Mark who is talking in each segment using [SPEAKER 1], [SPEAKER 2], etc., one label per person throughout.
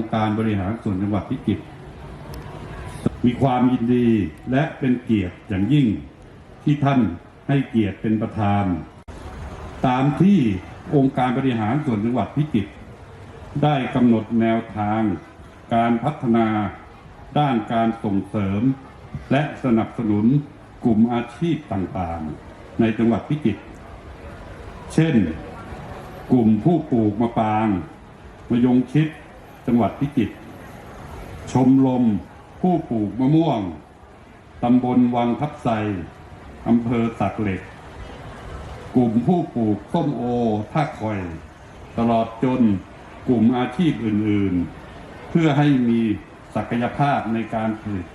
[SPEAKER 1] องค์การบริหารส่วนจังหวัดพิจิตรมีความยินดีและเป็นเกียรติอย่างยิ่งที่ท่านให้เกียรติเป็นประธาน ตามที่องค์การบริหารส่วนจังหวัดพิจิตรได้กำหนดแนวทาง การพัฒนาด้านการส่งเสริม และสนับสนุนกลุ่มอาชีพต่างๆ ในจังหวัดพิจิตรเช่น กลุ่มผู้ปลูกมะปรางมะยงชิด จังหวัดพิจิตรชมรมผู้ปลูกมะม่วง ตำบลวังทับไซอำเภอสักเหล็ก กลุ่มผู้ปลูกส้มโอท่าคอย ตลอดจนกลุ่มอาชีพอื่นๆ เพื่อให้มีศักยภาพในการผลิต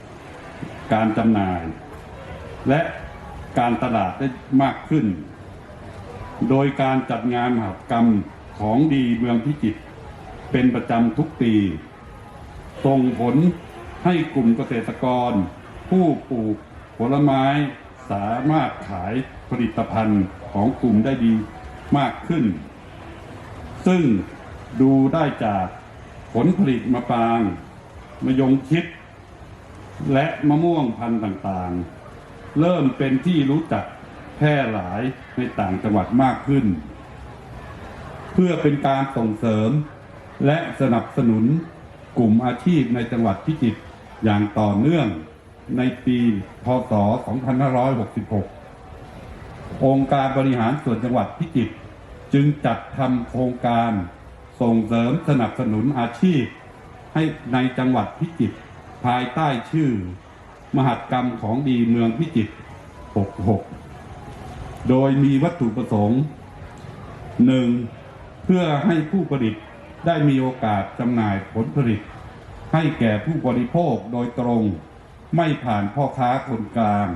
[SPEAKER 1] การจำหน่าย และการตลาดได้มากขึ้น โดยการจัดงานมหกรรมของดีเมืองพิจิตร เป็นประจำทุกปี ส่งผลให้กลุ่มเกษตรกร ผู้ปลูกผลไม้สามารถขายผลิตภัณฑ์ของกลุ่มได้ดีมากขึ้น ซึ่งดูได้จากผลผลิตมะปราง มะยงชิด และมะม่วงพันธุ์ต่างๆ เริ่มเป็นที่รู้จักแพร่หลายในต่างจังหวัดมากขึ้น เพื่อเป็นการส่งเสริม และสนับสนุนกลุ่มอาชีพในจังหวัดพิจิตรอย่างต่อเนื่องในปีพศ 2566 องค์การบริหารส่วนจังหวัดพิจิตรจึงจัดทำโครงการส่งเสริมสนับสนุนอาชีพ ให้ในจังหวัดพิจิตรภายใต้ชื่อ มหัตกรรมของดีเมืองพิจิตร 66 โดยมีวัตถุประสงค์หนึ่งเพื่อให้ผู้ผลิต ได้มีโอกาสจำหน่ายผลผลิต ให้แก่ผู้บริโภคโดยตรง ไม่ผ่านพ่อค้าคนกลาง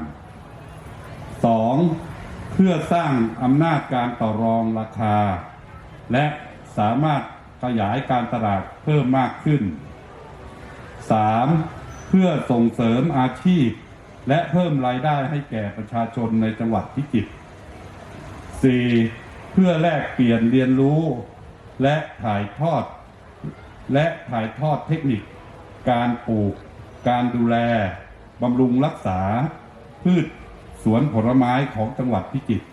[SPEAKER 1] 2. เพื่อสร้างอำนาจการต่อรองราคา และสามารถขยายการตลาดเพิ่มมากขึ้น 3. เพื่อส่งเสริมอาชีพ และเพิ่มรายได้ให้แก่ประชาชนในจังหวัดพิจิตร 4. เพื่อแลกเปลี่ยนเรียนรู้ และถ่ายทอด และถ่ายทอดเทคนิค การปลูก การดูแลบำรุงรักษา พืชสวนผลไม้ของจังหวัดพิจิตร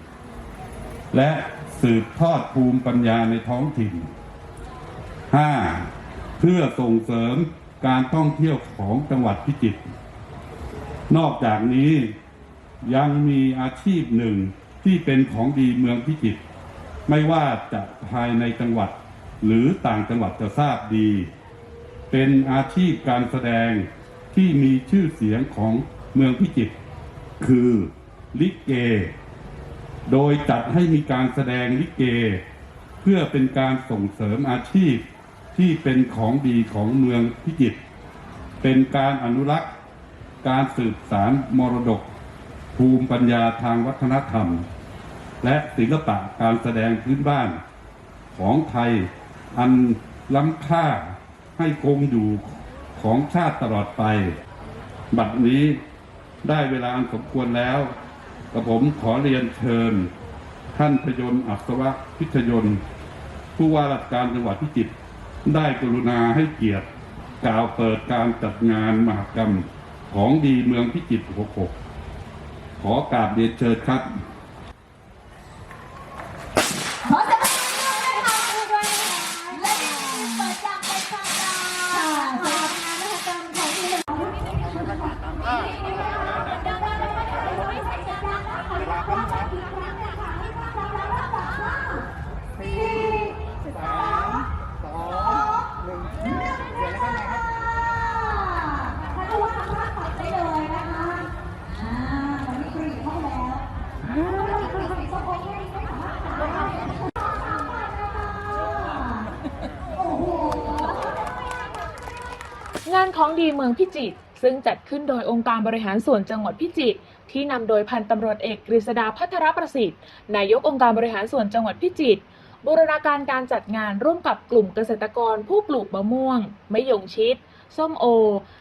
[SPEAKER 1] และสืบทอดภูมิปัญญาในท้องถิ่น 5. เพื่อส่งเสริมการท่องเที่ยวของจังหวัดพิจิตร นอกจากนี้ยังมีอาชีพหนึ่งที่เป็นของดีเมืองพิจิตร ไม่ว่าจะภายในจังหวัดหรือต่างจังหวัดจะทราบดี เป็นอาชีพการแสดงที่มีชื่อเสียงของเมืองพิจิตรคือลิเก โดยจัดให้มีการแสดงลิเก เพื่อเป็นการส่งเสริมอาชีพที่เป็นของดีของเมืองพิจิตรเป็นการอนุรักษ์ การสืบสารมรดก ภูมิปัญญาทางวัฒนธรรม และศิลปะการแสดงพื้นบ้านของไทยอันล้ำค่าให้คงอยู่ของชาติตลอดไป บัดนี้ได้เวลาอันสมควรแล้วกระผมขอเรียนเชิญ ท่านพยนต์อัศวะพิทยนต์ ผู้ว่าราชการจังหวัดพิจิตรได้กรุณาให้เกียรติกล่าวเปิดการจัดงานมหกรรมของดีเมืองพิจิตร66ขอกราบเรียนเชิญครับ
[SPEAKER 2] ขอเสียงปรบมือให้ค่ะด้วยนะคะและนี่เปิดอย่างเป็นทางการค่ะสำหรับงานมหกรรมของที่หนึ่ง ท่านผู้ว่าทำภาพตัดได้เลยนะคะอ่าตอนนี้กรีดเข้าไปแล้วอ่าแล้วมีกรีดสีส้มโอเคไม่สามารถตัดได้โอ้โห
[SPEAKER 3] งานของดีเมืองพิจิตรซึ่งจัดขึ้นโดยองค์การบริหารส่วนจังหวัดพิจิตรที่นำโดยพันตำรวจเอกกฤษดาพัทรประสิทธิ์นายกองค์การบริหารส่วนจังหวัดพิจิตรบูรณาการการจัดงานร่วมกับกลุ่มเกษตรกรผู้ปลูกมะม่วงมะยงชิด ส้มโอ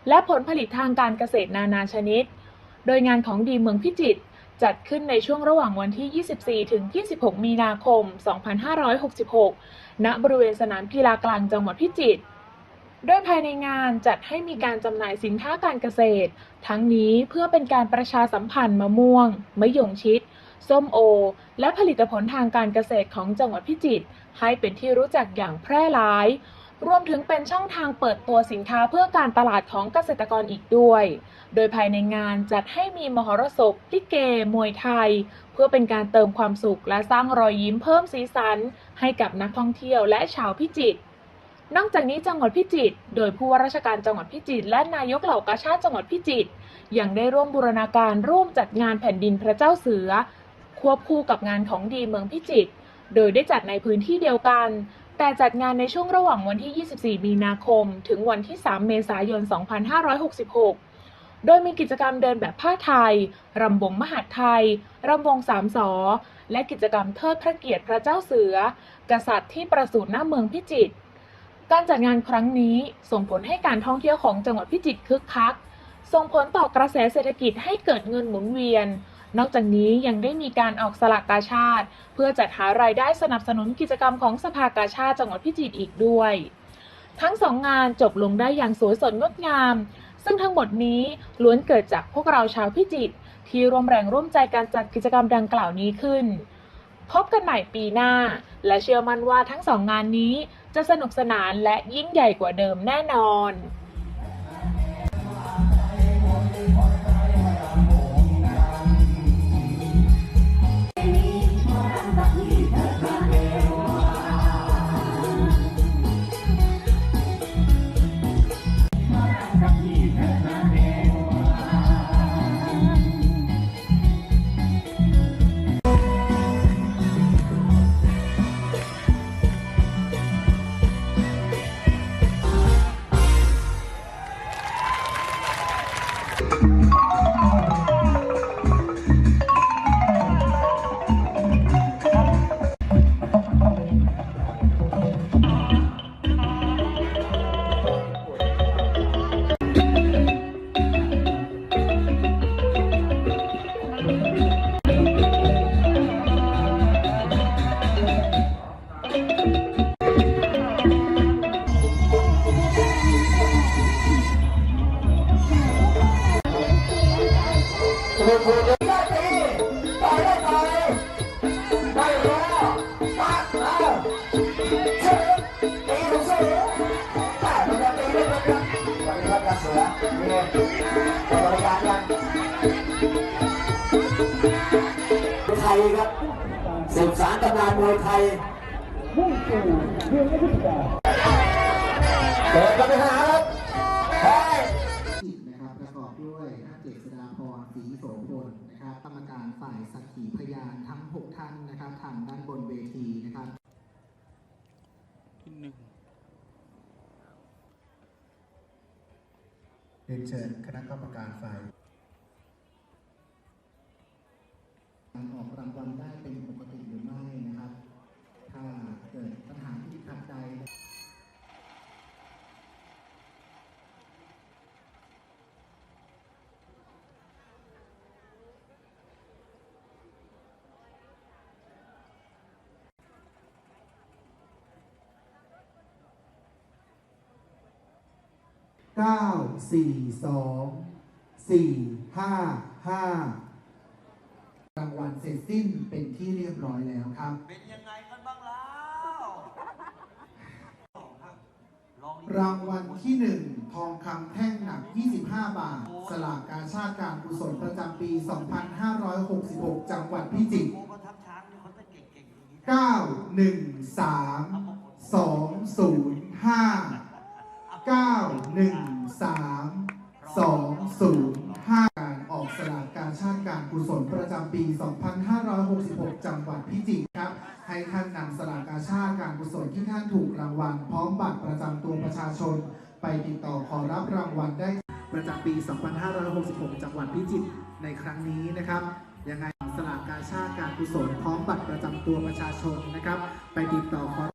[SPEAKER 3] และผลผลิตทางการเกษตรนานาชนิด โดยงานของดีเมืองพิจิตรจัดขึ้นในช่วงระหว่างวันที่ 24 ถึง 26 มีนาคม 2566 ณ บริเวณสนามกีฬากลางจังหวัดพิจิตร โดยภายในงานจัดให้มีการจำหน่ายสินค้าการเกษตร ทั้งนี้เพื่อเป็นการประชาสัมพันธ์มะม่วง มะยงชิด ส้มโอ และผลิตผลทางการเกษตรของจังหวัดพิจิตรให้เป็นที่รู้จักอย่างแพร่หลาย รวมถึงเป็นช่องทางเปิดตัวสินค้าเพื่อการตลาดของเกษตรกรอีกด้วย โดยภายในงานจัดให้มีมหรสพลิเก มวยไทย เพื่อเป็นการเติมความสุขและสร้างรอยยิ้มเพิ่มสีสัน ให้กับนักท่องเที่ยวและชาวพิจิตร นอกจากนี้จังหวัดพิจิตร โดยผู้ว่าราชการจังหวัดพิจิตรและนายกเหล่ากาชาติจังหวัดพิจิตรยังได้ร่วมบูรณาการร่วมจัดงานแผ่นดินพระเจ้าเสือ ควบคู่กับงานของดีเมืองพิจิตร โดยได้จัดในพื้นที่เดียวกัน แต่จัดงานในช่วงระหว่างวันที่ 24 มีนาคม ถึงวันที่ 3 เมษายน 2566 โดยมีกิจกรรมเดินแบบผ้าไทย รำวงมหาไทย รำวงสามสอ และกิจกรรมเทิดพระเกียรติพระเจ้าเสือ กษัตริย์ที่ประสูติหน้าเมืองพิจิตร การจัดงานครั้งนี้ส่งผลให้การท่องเที่ยวของจังหวัดพิจิตรคึกคัก ส่งผลต่อกระแสเศรษฐกิจให้เกิดเงินหมุนเวียน นอกจากนี้ยังได้มีการออกสลากกาชาติ เพื่อจัดหารายได้สนับสนุนกิจกรรมของสภากาชาติจังหวัดพิจิตรอีกด้วย ทั้งสองงานจบลงได้อย่างสวยสดงดงาม ซึ่งทั้งหมดนี้ล้วนเกิดจากพวกเราชาวพิจิตรที่ร่วมแรงร่วมใจการจัดกิจกรรมดังกล่าวนี้ขึ้น พบกันใหม่ปีหน้า และเชื่อมั่นว่าทั้งสองงานนี้ จะสนุกสนานและยิ่งใหญ่กว่าเดิมแน่นอน
[SPEAKER 4] ไทยครับสืบสารตำนานมวยไทยมุ่งสู่เรื่องไม่พิจารเปิดกันไปหา
[SPEAKER 5] เรียนเชิญคณะกรรมการฝ่ายการออกรางวัลได้เป็นปกติหรือไม่นะครับ ถ้าเกิดปัญหาที่ขัดใจ เก้าสี่สองสี่ห้าห้ารางวัลเสร็จสิ้นเป็นที่เรียบร้อยแล้วครับ
[SPEAKER 4] เป็นยังไงกันบ้างแล้ว
[SPEAKER 5] รางวัลที่หนึ่งทองคำแท่งหนัก 25 บาท สลากกาชาติการกุศลประจำปี 2566 จังหวัดพิจิตร
[SPEAKER 4] โอ้ก็ทับช้างนี่เขาจะเก่งๆอย่างนี้นะ
[SPEAKER 5] 9 1 3 2 0 5 9 1 3 2 0 5การออกสลากการชาติการกุศลประจำปี 2566 จังหวัดพิจิตรครับ ให้ท่านนำสลากกาชาติการกุศลที่ท่านถูกรางวัล พร้อมบัตรประจำตัวประชาชน ไปติดต่อขอรับรางวัลได้ประจำปี 2566 จังหวัดพิจิตรในครั้งนี้นะครับ ยังไงสลากกาชาติการกุศลพร้อมบัตรประจำตัวประชาชนนะครับ ไปติดต่อขอ